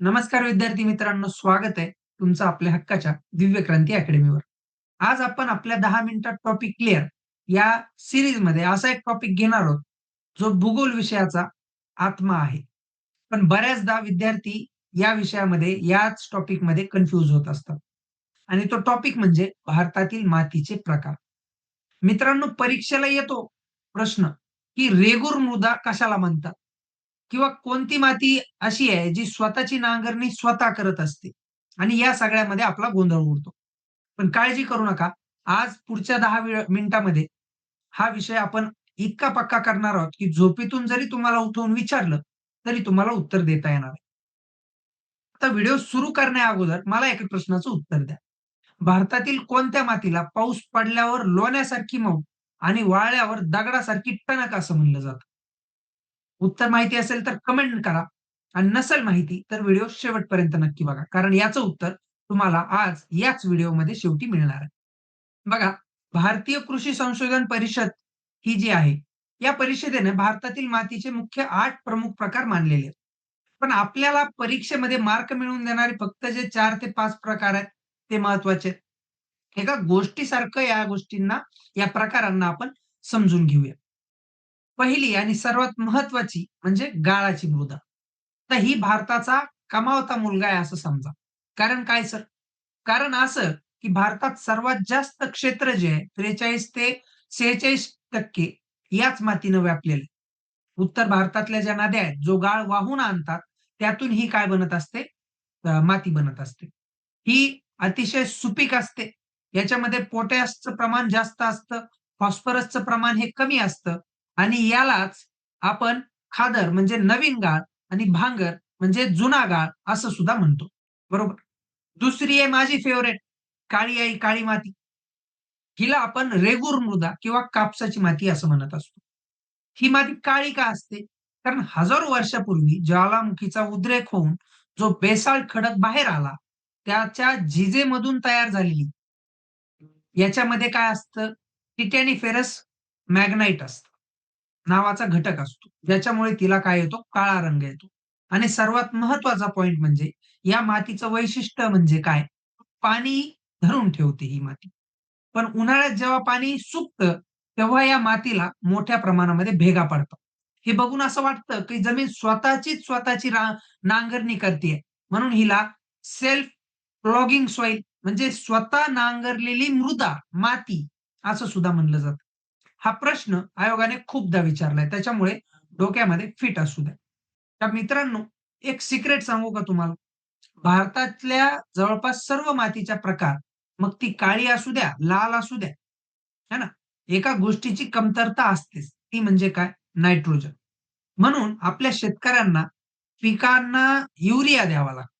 नमस्कार विद्यार्थी मित्रांनो स्वागत आहे तुमचं आपल्या हक्काच्या दिव्य क्रांती अकॅडमीवर. आज आपण आपल्या दहा मिनिटात टॉपिक क्लिअर या सिरीजमध्ये असा एक टॉपिक घेणार आहोत जो भूगोल विषयाचा आत्मा आहे. पण बऱ्याचदा विद्यार्थी या विषयामध्ये याच टॉपिकमध्ये कन्फ्युज होत असतात. आणि तो टॉपिक म्हणजे भारतातील मातीचे प्रकार. मित्रांनो परीक्षेला येतो प्रश्न की रेगूर मृदा कशाला म्हणतात? किंवा कोणती माती अशी आहे जी स्वतःची नांगरणी स्वतः करत असते आणि या सगळ्यामध्ये आपला गोंधळ उडतो. पण काळजी करू नका. आज पुढच्या दहा मिनिटामध्ये हा विषय आपण इतका पक्का करणार आहोत, की झोपेतून जरी तुम्हाला उठवून विचारलं, तरी तुम्हाला उत्तर देता येणार आहे. आता व्हिडिओ सुरू करण्या अगोदर मला एका प्रश्नाचं उत्तर द्या. भारतातील कोणत्या मातीला पाऊस पडल्यावर लोण्यासारखी मऊ आणि वाळल्यावर दगडासारखी टणक असं म्हणलं जातं? उत्तर माहिती असेल तर कमेंट करा आणि नसेल माहिती तर व्हिडिओ शेवटपर्यंत नक्की बघा. कारण याचं उत्तर तुम्हाला आज याच व्हिडिओमध्ये शेवटी मिळणार आहे. बघा, भारतीय कृषी संशोधन परिषद ही जी आहे, या परिषदेने भारतातील मातीचे मुख्य आठ प्रमुख प्रकार मानलेले आहेत. पण आपल्याला परीक्षेमध्ये मार्क मिळवून देणारे फक्त जे चार ते पाच प्रकार आहेत, ते महत्त्वाचे आहेत. एका गोष्टीसारखं या गोष्टींना, या प्रकारांना आपण समजून घेऊया. पहिली आणि सर्वात महत्वाची म्हणजे गाळाची मृदा. तर ही भारताचा कमावता मुलगा आहे असं समजा. कारण काय सर? कारण असं की भारतात सर्वात जास्त क्षेत्र जे आहे 43 ते 46% याच मातीनं व्यापलेले उत्तर भारतातल्या ज्या नद्या आहेत, जो गाळ वाहून आणतात, त्यातून ही काय बनत असते? माती बनत असते. ही अतिशय सुपीक असते. याच्यामध्ये पोटॅशचं प्रमाण जास्त असतं, फॉस्फरसचं प्रमाण हे कमी असतं आणि यालाच आपण खादर म्हणजे नवीन गाळ आणि भांगर म्हणजे जुना गाळ असं सुद्धा म्हणतो. बरोबर? दुसरी आहे माझी फेवरेट काळी आई, काळी माती. हिला आपण रेगूर मृदा किंवा कापसाची माती असं म्हणत असतो. ही माती काळी का असते? कारण हजारो वर्षापूर्वी ज्वालामुखीचा उद्रेक होऊन जो बेसाळ खडक बाहेर आला, त्याच्या झिजेमधून तयार झालेली याच्यामध्ये काय असतं? टिटॅनिफेरस मॅग्नाईट असतं. नावाचा घटक असतो. ज्याच्यामुळे तिला काय येतो? काळा रंग येतो. आणि सर्वात महत्त्वाचा पॉइंट म्हणजे या मातीचं वैशिष्ट्य म्हणजे काय? पाणी धरून ठेवते ही माती. पण उन्हाळ्यात जेव्हा पाणी सुकतं, तेव्हा या मातीला मोठ्या प्रमाणामध्ये भेगा पडतात. हे बघून असं वाटतं, की जमीन स्वतःचीच स्वतःची रा नांगरणी करते म्हणून हिला सेल्फ प्लॉगिंग सॉइल म्हणजे स्वतः नांगरलेली मृदा, माती असं सुद्धा म्हणलं जातं. हा प्रश्न आयोगाने खूपदा विचारलाय. त्याच्यामुळे डोक्यामध्ये फिट असू द्या. तर मित्रांनो, एक सिक्रेट सांगू का तुम्हाला? भारतातल्या जवळपास सर्व मातीच्या प्रकार, मग ती काळी असू द्या, लाल असू द्या, है ना? एका गोष्टीची कमतरता असतेच. ती म्हणजे काय? नायट्रोजन. म्हणून आपल्या शेतकऱ्यांना पिकांना युरिया द्यावा लागतो.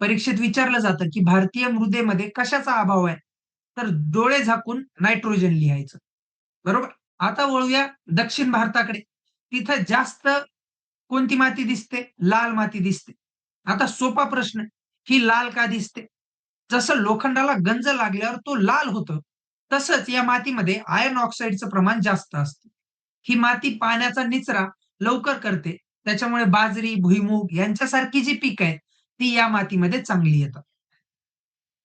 परीक्षेत विचारलं जातं, की भारतीय मृदेमध्ये कशाचा अभाव आहे? तर डोळे झाकून नायट्रोजन लिहायचं. बरोबर? आता वळूया दक्षिण भारताकडे. तिथं जास्त कोणती माती दिसते? लाल माती दिसते. आता सोपा प्रश्न, ही लाल का दिसते? जसं लोखंडाला गंज लागल्यावर तो लाल होतो, तसंच या मातीमध्ये आयर्न ऑक्साईडचं प्रमाण जास्त असतं. ही माती पाण्याचा निचरा लवकर करते. त्याच्यामुळे बाजरी, भुईमूग यांच्यासारखी जी पीक आहेत, ती या मातीमध्ये चांगली येतात.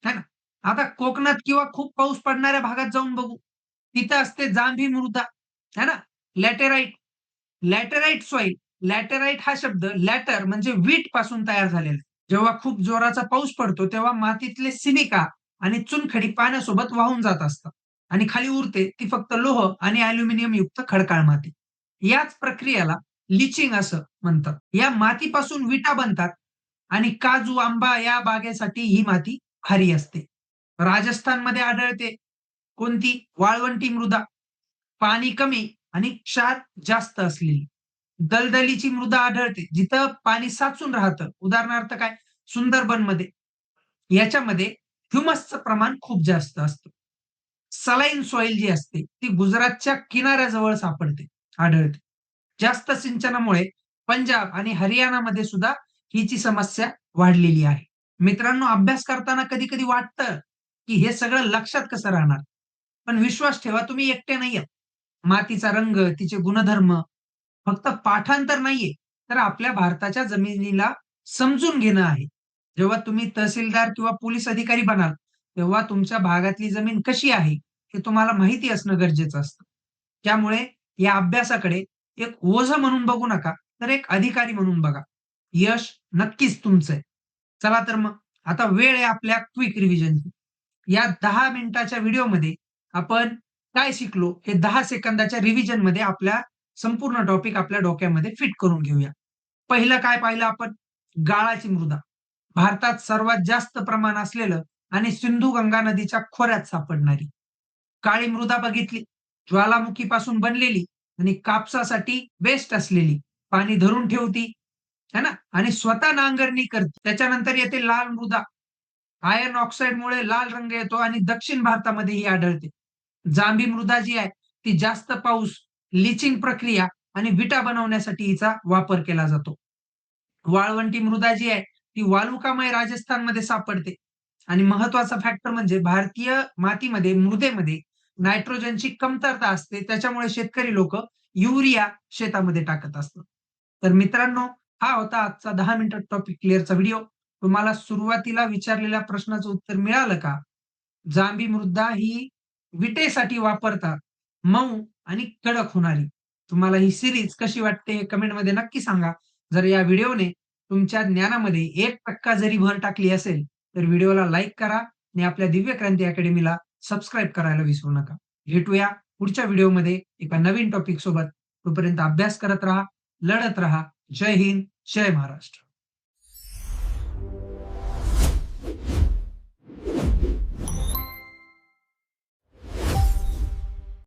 है ना? आता कोकणात किंवा खूप पाऊस पडणाऱ्या भागात जाऊन बघू. तिथं असते जांभी मृदा, है ना? लॅटेराइट, लॅटेराईट सॉइल. लॅटेराइट हा शब्द लॅटर म्हणजे वीटपासून तयार झालेला जेव्हा खूप जोराचा पाऊस पडतो, तेव्हा मातीतले सिलिका आणि चुनखडी पाण्यासोबत वाहून जात असतात आणि खाली उरते ती फक्त लोह आणि अॅल्युमिनियम युक्त खडकाळ माती. याच प्रक्रियेला लिचिंग असं म्हणतात. या मातीपासून विटा बनतात आणि काजू, आंबा या बागेसाठी ही माती खारी असते. राजस्थानमध्ये आढळते. कोणती? वाळवंटी मृदा. पाणी कमी आणि क्षार जास्त असलेली. दलदलीची मृदा आढळते, जिथं पाणी साचून राहतं. उदाहरणार्थ काय? सुंदरबनमध्ये याच्यामध्ये ह्युमसचं प्रमाण खूप जास्त असतं. सलाईन सॉइल जी असते, ती गुजरातच्या किनाऱ्याजवळ सापडते, आढळते. जास्त सिंचनामुळे पंजाब आणि हरियाणामध्ये सुद्धा हिची समस्या वाढलेली आहे. मित्रांनो, अभ्यास करताना कधी-कधी वाटतं, की हे सगळं लक्षात कसं राहणार? पण विश्वास ठेवा, तुम्ही एकटे नाही आहात. मातीचा रंग, तिचे गुणधर्म फक्त पाठांतर नाहीये, तर आपल्या भारताच्या जमिनीला समजून घेणं आहे. जेव्हा तुम्ही तहसीलदार किंवा पोलीस अधिकारी बनाल, तेव्हा तुमच्या भागातली जमीन कशी आहे, हे तुम्हाला माहिती असणं गरजेचं असतं. त्यामुळे या अभ्यासाकडे एक ओझ म्हणून बघू नका, तर एक अधिकारी म्हणून बघा. यश नक्कीच तुमचं आहे. चला तर मग आता वेळ आहे आपल्या क्विक रिव्हिजनची. या दहा मिनिटाच्या व्हिडिओमध्ये आपण काय शिकलो, हे दहा सेकंदाच्या रिव्हिजनमध्ये आपल्या संपूर्ण टॉपिक आपल्या डोक्यामध्ये फिट करून घेऊया. पहिलं काय पाहिलं आपण? गाळाची मृदा. भारतात सर्वात जास्त प्रमाण असलेलं आणि सिंधू-गंगा नदीच्या खोऱ्यात सापडणारी. काळी मृदा बघितली, ज्वालामुखीपासून बनलेली आणि कापसासाठी बेस्ट असलेली. पाणी धरून ठेवती, है ना? आणि स्वतः नांगरणी करते. त्याच्यानंतर येते लाल मृदा. आयर्न ऑक्साईडमुळे लाल रंग येतो आणि दक्षिण भारतामध्ये ही आढळते. जांभी मृदा जी आहे, ती जास्त पाऊस, लिचिंग प्रक्रिया आणि विटा बनवण्यासाठी हिचा वापर केला जातो. वाळवंटी मृदा जी आहे, ती वालुकामय राजस्थानमध्ये सापडते आणि महत्त्वाचा फॅक्टर म्हणजे भारतीय मातीमध्ये, मृदेमध्ये नायट्रोजनची कमतरता असते. त्याच्यामुळे शेतकरी लोक युरिया शेतामध्ये टाकत असतात. तर मित्रांनो, हा होता आजचा दहा मिनिटात टॉपिक क्लिअरचा व्हिडिओ. तुम्हाला सुरुवातीला विचारलेल्या प्रश्नाचं उत्तर मिळालं का? जांभी मृदा ही विटेसाठी वापरतात. मऊ आणि कडक होणारी. तुम्हाला ही सिरीज कशी वाटते हे कमेंटमध्ये नक्की सांगा. जर या व्हिडिओने तुमच्या ज्ञानामध्ये एक टक्का जरी भर टाकली असेल, तर व्हिडिओला लाईक करा आणि आपल्या दिव्य क्रांती अकॅडमीला सबस्क्राईब करायला विसरू नका. भेटूया पुढच्या व्हिडिओमध्ये एका नवीन टॉपिक सोबत. तोपर्यंत अभ्यास करत राहा, लढत राहा. जय हिंद, जय महाराष्ट्र.